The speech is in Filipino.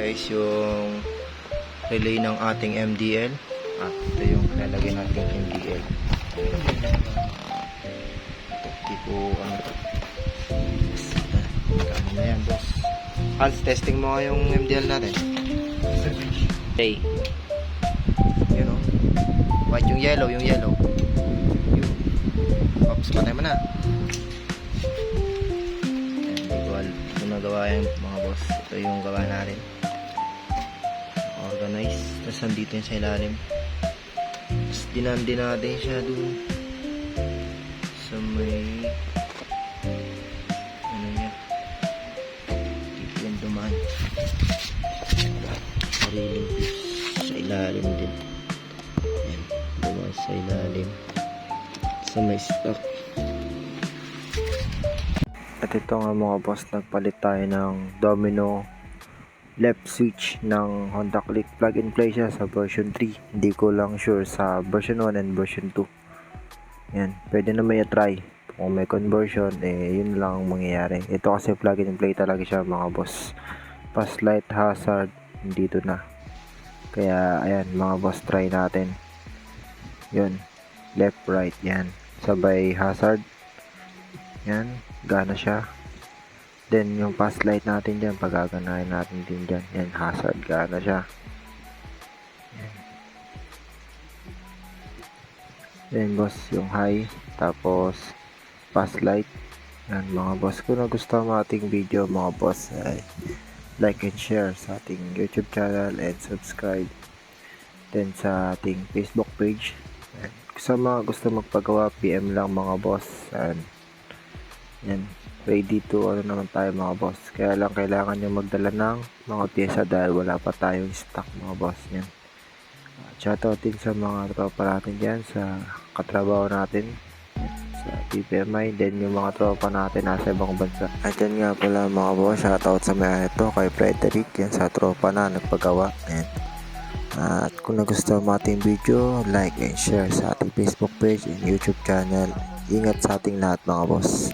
guys yung relay ng ating MDL. At ito yung lalagay nating MDL. Tipo ano to. Ano na yan boss? Hans, testing mo yung MDL natin. Okay. Yun o. White yung yellow, yung yellow. Yun. Ops, patay mo na. Hindi ko alam kung nagawa yung mga boss. Ito yung gawa natin. Organize. Tapos nandito yung sa ilalim. Tapos dinandi natin siya dun. Sa may... Ano niya. Dito dumaan. Sariling. Sa ilalim din. Ayan. Dumaan sa ilalim. Sa may stock. At ito nga mga boss, nagpalit tayo ng domino left switch ng Honda Click. Plug and play siya sa version 3. Hindi ko lang sure sa version 1 and version 2. Yan, pwede na may try. Kung may conversion, eh yun lang ang mangyayari. Ito kasi plug and play talaga siya mga boss. Pas light hazard, dito na. Kaya ayan mga boss, try natin. Yun, left right yan. Sabay hazard. Yan, gana siya. Then, yung pass light natin dyan, pagaganahin natin din dyan. Yan, hazard, gana siya. Yan. Then, boss, yung high. Tapos, pass light. Yan, mga boss. Kung nagustuhan mo ating video, mga boss, ay like and share sa ating YouTube channel and subscribe. Then, sa ating Facebook page. Yan. Sa mga gusto magpagawa, PM lang mga boss. Yan. Yan. Ready to ano naman tayo mga boss. Kaya lang kailangan nyo magdala ng mga pyesa dahil wala pa tayong stock mga boss. Yan. Shoutout din sa mga tropa natin dyan sa katrabaho natin sa PPMI. Then yung mga tropa natin nasa ibang bansa. At yan nga pala mga boss. Shoutout sa mga ito kay Frederick. Yan sa tropa na nagpagawa. Yan. At kung nagustuhan mo ating video, like and share sa ating Facebook page and YouTube channel. Ingat sa ating lahat mga boss.